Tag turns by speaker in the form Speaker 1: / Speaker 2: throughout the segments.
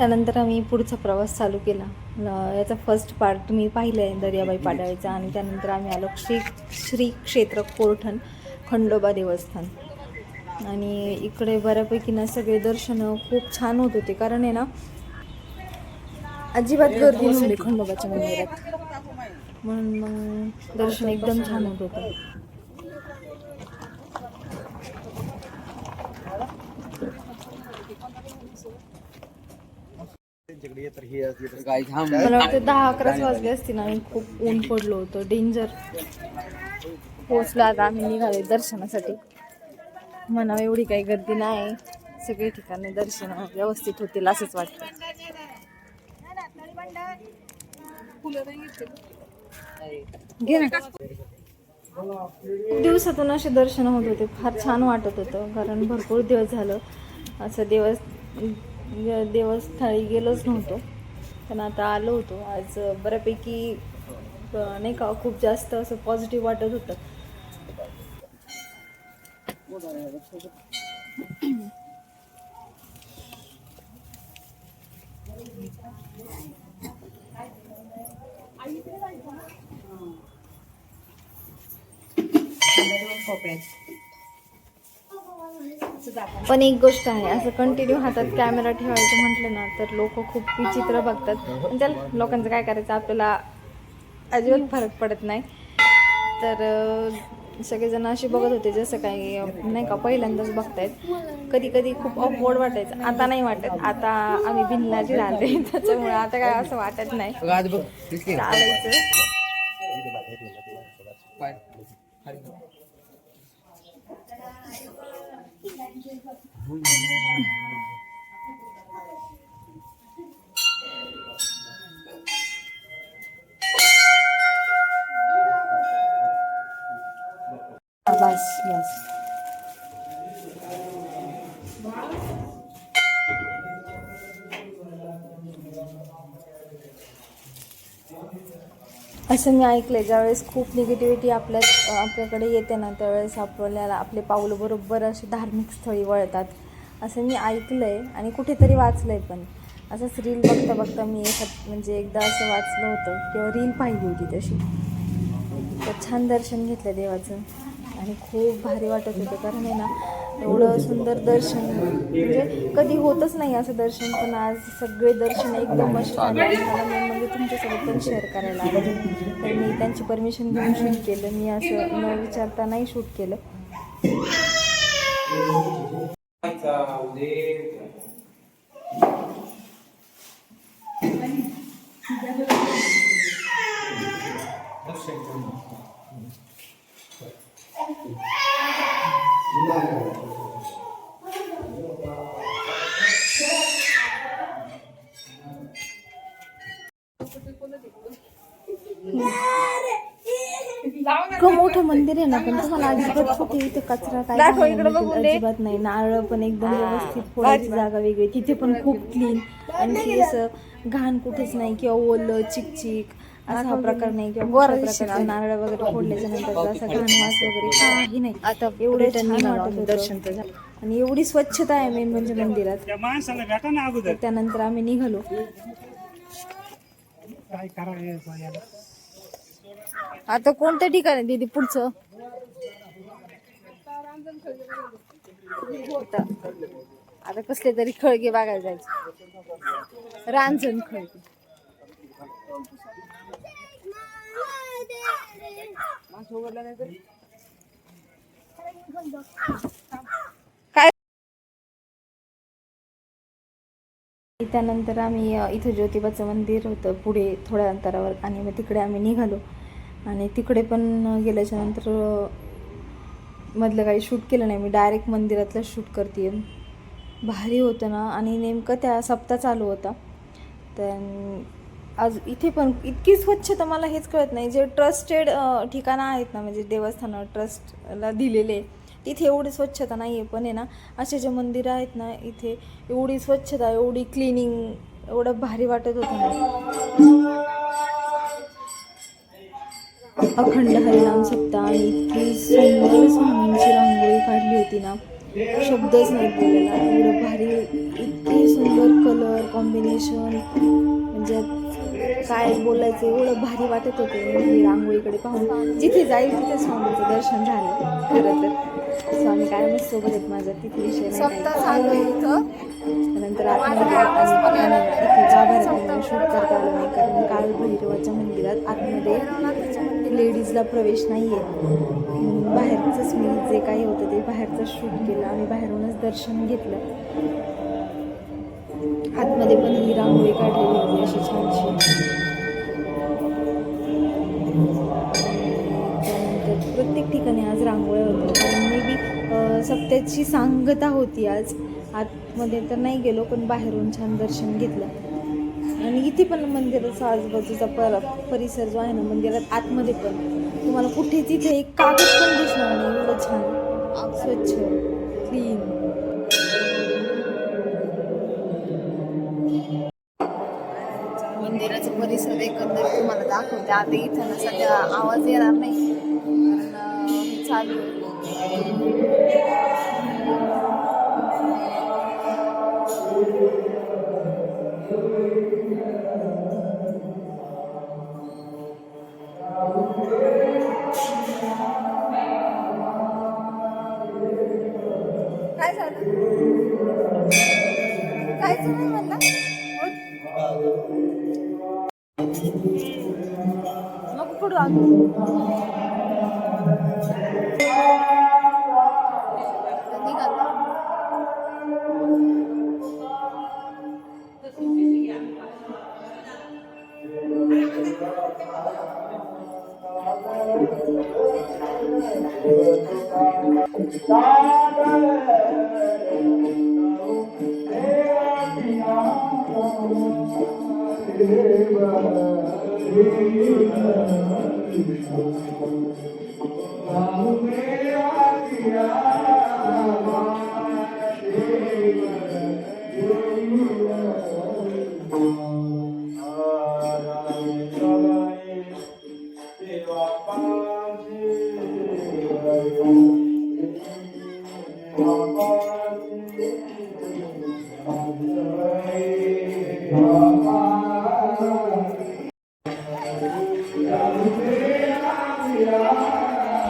Speaker 1: त्यानंतर आम्ही पुढचा प्रवास चालू केला. याचा फर्स्ट पार्ट तुम्ही पाहिलं आहे दर्याबाई पाडळीचा आणि त्यानंतर आम्ही आलो श्री श्री क्षेत्र कोरठण खंडोबा देवस्थान. आणि इकडे बऱ्यापैकी ना सगळे दर्शनं खूप छान होत होते. कारण आहे ना अजिबात गर्दी नव्हती खंडोबाच्या मंदिरात. म्हणून मग दर्शन एकदम छान होत होतं. मला वाटतं दहा अकराच वाजले असतील आणि खूप ऊन पडलं होतं. डेंजर पोचलो आता आम्ही निघाले दर्शनासाठी. म्हणावं एवढी काही गर्दी नाही. सगळे ठिकाणी दर्शन व्यवस्थित होतील असंच वाटतं. घे ना. खूप दिवसातून असे दर्शन होत होते. फार छान वाटत होतं कारण भरपूर दिवस झालं. असं देवस म्हणजे देवस्थळी गेलोच नव्हतो. पण आता आलो होतो. आज बऱ्यापैकी नाही का खूप जास्त असं पॉझिटिव्ह वाटत होतं. पण एक गोष्ट आहे असं कंटिन्यू हातात कॅमेरा ठेवायचं म्हटलं ना तर लोक खूप विचित्र बघतात. पण त्याला लोकांचं काय करायचं आपल्याला अजिबात फरक पडत नाही. तर सगळेजण असे बघत होते जसं काही नाही का पहिल्यांदाच बघतायत. कधी कधी खूप ऑकवर्ड वाटायचं. आता नाही वाटत. आता आम्ही बिनलाजी राहते त्याच्यामुळे आता काय असं वाटत नाही. चालायचं. Bu ne? असं मी ऐकलंय ज्यावेळेस खूप निगेटिव्हिटी आपल्या आपल्याकडे येते ना त्यावेळेस आपल्याला आपले पाऊल बरोबर असे धार्मिक स्थळी वळतात. असं मी ऐकलंय आणि कुठेतरी वाचलंय पण. असंच रील बघता बघता मी एक म्हणजे एकदा असं वाचलं होतं किंवा रील पाहिली होती तशी. तर छान दर्शन घेतलं देवाचं. आणि खूप भारी वाटत होतं. कारण आहे ना एवढं सुंदर दर्शन म्हणजे कधी होतच नाही असं दर्शन पण आज सगळे दर्शन एकदम मला मेन म्हणजे तुमच्यासोबत पण शेअर करायला आवडेल तर मी त्यांची परमिशन घेऊन शूट केलं. मी असं न विचारता नाही शूट केलं इतकं मंदिर आहे ना पण तुम्हाला अजिबात कुठे इथे कचरा काय भेटेल अजिबात नाही. नारळ पण एकदम व्यवस्थित फोडायची जागा वेगळी. तिथे पण खूप क्लीन आणखी असं घाण कुठेच नाही किंवा ओलं चिकचिक असा हा प्रकार नाही किंवा प्रकारचे नारळ वगैरे फोडल्याच्या नंतर असा घाण वास वगैरे काही नाही. आता एवढं छान वाटत.
Speaker 2: दर्शन
Speaker 1: आणि एवढी स्वच्छता आहे मेन म्हणजे मंदिरात. त्यानंतर आम्ही निघालो.
Speaker 3: काय करायचं
Speaker 1: आता कोणत्या ठिकाणी दीदी पुढचं? आता कसले तरी खळगे बघायला जायचे. रांजण खळगे. काय? त्यानंतर आम्ही इथं ज्योतिबाचं मंदिर होतं. पुढे थोड्या अंतरावर आणि मग तिकडे आम्ही निघालो. आणि तिकडे पण गेल्याच्यानंतर मधलं काही शूट केलं नाही. मी डायरेक्ट मंदिरातलं शूट करते भारी होतं ना. आणि नेमकं त्या सप्ताह चालू होता. तर आज इथे पण इतकी स्वच्छता मला हेच कळत नाही. जे ट्रस्टेड ठिकाणं आहेत ना म्हणजे देवस्थानं ट्रस्टला दिलेले तिथे एवढी स्वच्छता नाही आहे पण आहे ना असे जे मंदिरं आहेत ना इथे एवढी स्वच्छता एवढी क्लिनिंग एवढं भारी वाटत होतं ना. अखंड हरिनाम सप्ताह आणि इतकी सुंदर स्वामींची रांगोळी काढली होती ना शब्दच नाही. बोलायला एवढं भारी इतकी सुंदर कलर कॉम्बिनेशन म्हणजे काय बोलायचं एवढं भारी वाटत होते. रांगोळीकडे पाहून जिथे जाईल तिथे स्वामीचं दर्शन झालं. खरं तर स्वामी कायमच सोबत आहेत माझ्या तिथे विषय नंतर गाभाऱ्यात शूट करता आलं नाही कारण काल भैरवाच्या मंदिरात आतमध्ये लेडीजला प्रवेश नाही आहे बाहेरचंच मी जे काही होतं ते बाहेरचं शूट केलं आणि बाहेरूनच दर्शन घेतलं. आतमध्ये पण ही रांगोळी काढलेली होती अशी छानशी. प्रत्येक ठिकाणी आज रांगोळ्या होत्या. कारण मे बी सप्त्याची सांगता होती आज. आतमध्ये तर नाही गेलो पण बाहेरून छान दर्शन घेतलं. आणि इथे पण मंदिराचा आजूबाजूचा पर परिसर जो आहे ना मंदिरात आतमध्ये पण. तुम्हाला कुठे तिथे एक कागद पण दिसणार नाही. एवढं छान. स्वच्छ. क्लीन
Speaker 2: मंदिराचा परिसर एकंदर तुम्हाला दाखवते. आता इथं ना सध्या आवाज येणार नाही. कारण चालू काय झालं कायच मग म्हणला नको Hare Hare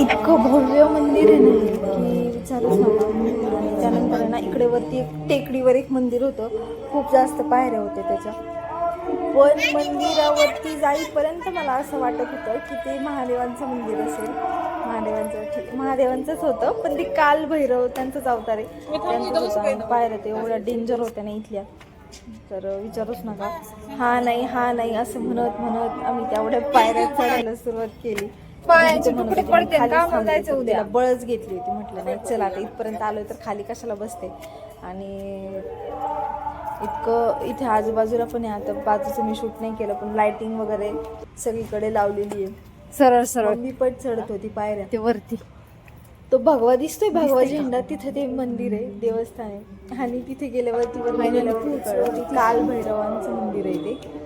Speaker 1: इतकं भव्य मंदिर आहे ना की विचारूच नका आणि त्यानंतर ना इकडे वरती एक टेकडीवर एक मंदिर होतं. खूप जास्त पायऱ्या होत्या त्याच्या. पण मंदिरावरती जाईपर्यंत मला असं वाटत होतं की ते महादेवांचं मंदिर असेल. महादेवांचं ठीक महादेवांचंच होतं पण ते काल भैरव त्यांचंच अवतार आहे. त्यांचंच होतं. पायऱ्या ते एवढ्या डेंजर होत्या ना इथल्या. तर विचारूच नका. हा नाही हा नाही असं म्हणत म्हणत आम्ही तेवढ्या पायऱ्या चढायला सुरुवात केली.
Speaker 2: पायाचे तुकडे कामाला
Speaker 1: थांबले.
Speaker 2: जायचं उद्या.
Speaker 1: बळच घेतली होती म्हटलं नाही चला आता इथपर्यंत आलोय तर खाली कशाला बसते? आणि इतकं इथे आजूबाजूला पण आहे आता बाजूचं मी शूट नाही केलं पण लाइटिंग वगैरे सगळीकडे लावलेली आहे.
Speaker 2: सरळ सरळ.
Speaker 1: मी पण चढत होती पायऱ्या.
Speaker 2: ते वरती.
Speaker 1: तो भगवा दिसतोय भगवा झेंडा तिथे ते मंदिर आहे देवस्थान आहे. आणि तिथे गेल्यावरती वर गेल्यावरती की काल भैरवांचं मंदिर आहे ते.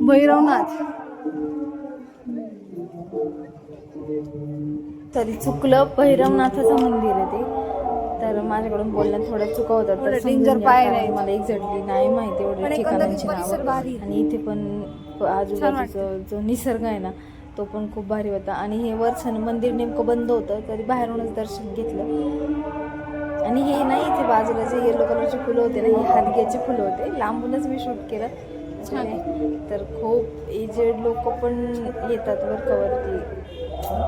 Speaker 2: भैरवनाथ.
Speaker 1: तरी चुकलं भैरवनाथाचं मंदिर आहे ते. तर माझ्याकडून बोलण्यात थोडं चुका होतात तर घ्या,
Speaker 2: पाय नाही.
Speaker 1: मला एक्झॅक्टली नाही माहिती
Speaker 2: पण
Speaker 1: एवढे
Speaker 2: एकंदरीत
Speaker 1: ठिकाणांची नावं. आणि इथे पण आजूबाजूचा जो निसर्ग आहे ना तो पण खूप भारी होता. आणि हे वरचं मंदिर नेमकं बंद होतं तरी बाहेरूनच दर्शन घेतलं. आणि हे नाही इथे बाजूला जे येलो कलरचे फुलं होते ना हे हादग्याचे फुलं होते. लांबूनच मी शूट केलं. छान आहे. तर खूप एजेड लोक पण येतात बरं का वरती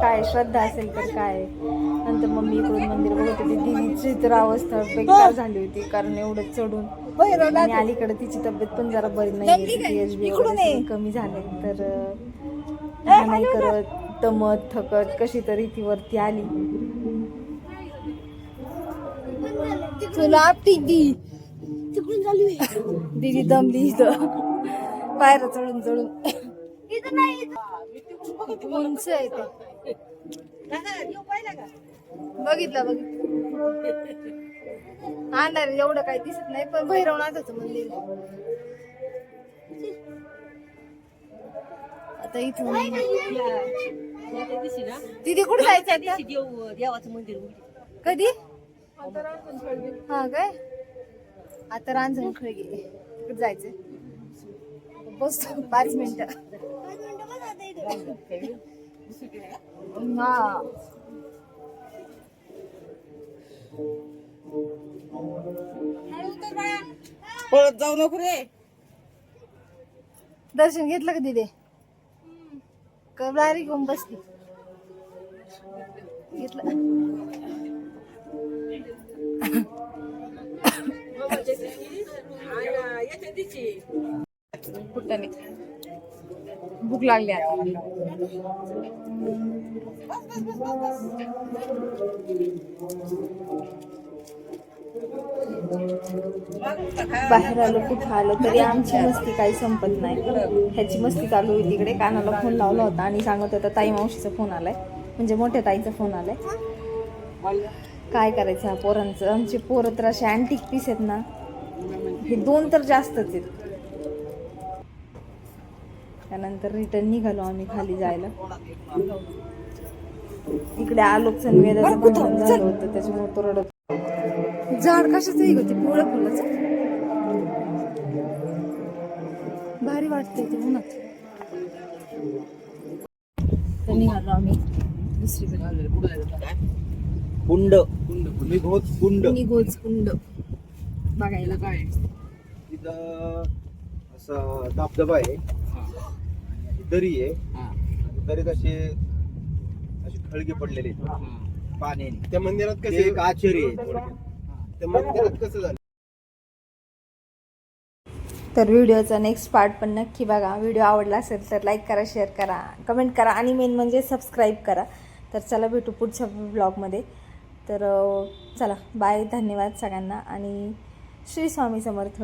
Speaker 1: काय श्रद्धा असेल तर काय? नंतर मग मी इकडून मंदिर बघत होती. दिदीची तर अवस्था बेकार झाली होती कारण एवढं चढून. आणि अलीकडे तिची तब्येत पण जरा बरी नाही कमी झाले. तर नाही करत दमत थकत कशी तरी ती वरती आली.
Speaker 2: तुला दीदी तिकडून झाली
Speaker 1: दिदी दमली इथं. पायऱ्या चढून चढून.
Speaker 2: उंच आहे ते. बघितलं बघितलं. अंधार एवढं काही दिसत नाही पण भैरवनाथाचं मंदिर आहे. आता इथून तिथे कुठे जायचं
Speaker 4: देवाचं मंदिर
Speaker 2: कधी? हा काय? आता रांजण खळगे कुठे जायचं बसतो पाच मिनिटं. हा.
Speaker 4: पळत जाऊ नको रे.
Speaker 2: दर्शन घेतलं का तिथे कबलारी घेऊन बसली. घेतलं. कुठं भूक लागली
Speaker 1: बाहेर आलो कुठं आलो तरी आमची मस्ती काही संपत नाही. ह्याची मस्ती चालू होती तिकडे. कानाला फोन लावला होता आणि सांगत होता ताई मावशीचा फोन आलाय. म्हणजे मोठ्या ताईचा फोन आलाय. काय करायचं हा पोरांचं? आमचे पोरं तर असे अँटिक पीस आहेत ना. हे दोन तर जास्तच आहेत. त्यानंतर रिटर्न निघालो आम्ही खाली जायला. इकडे आलोकचं वेदाचं झालं होतं त्याच्यामुळे तो रडत
Speaker 2: झाड कशाचं आहे ग ते? पिवळं फुलाचं? भारी वाटते ते उन्हात तर निघालो आम्ही. दुसरीकडे.
Speaker 5: कुंड. निघोत कुंड.
Speaker 2: निघोज कुंड. बघायला काय
Speaker 5: तिथं असं धबधबा आहे. आणि दरी आहे. आणि दरीत असे असे खळगे पडलेले आहेत. पाण्याने.
Speaker 6: त्या मंदिरात
Speaker 5: ते
Speaker 6: कसे
Speaker 5: एक आश्चर्य आहे. थोडक्यात.
Speaker 6: त्या मंदिरात कसं झालं?
Speaker 1: तर व्हिडिओचा नेक्स्ट पार्ट पण नक्की बघा. व्हिडिओ आवडला असेल तर लाईक करा शेअर करा कमेंट करा आणि मेन म्हणजे सबस्क्राईब करा. तर चला भेटू पुढच्या ब्लॉगमध्ये तर चला बाय धन्यवाद सगळ्यांना आणि श्री स्वामी समर्थ.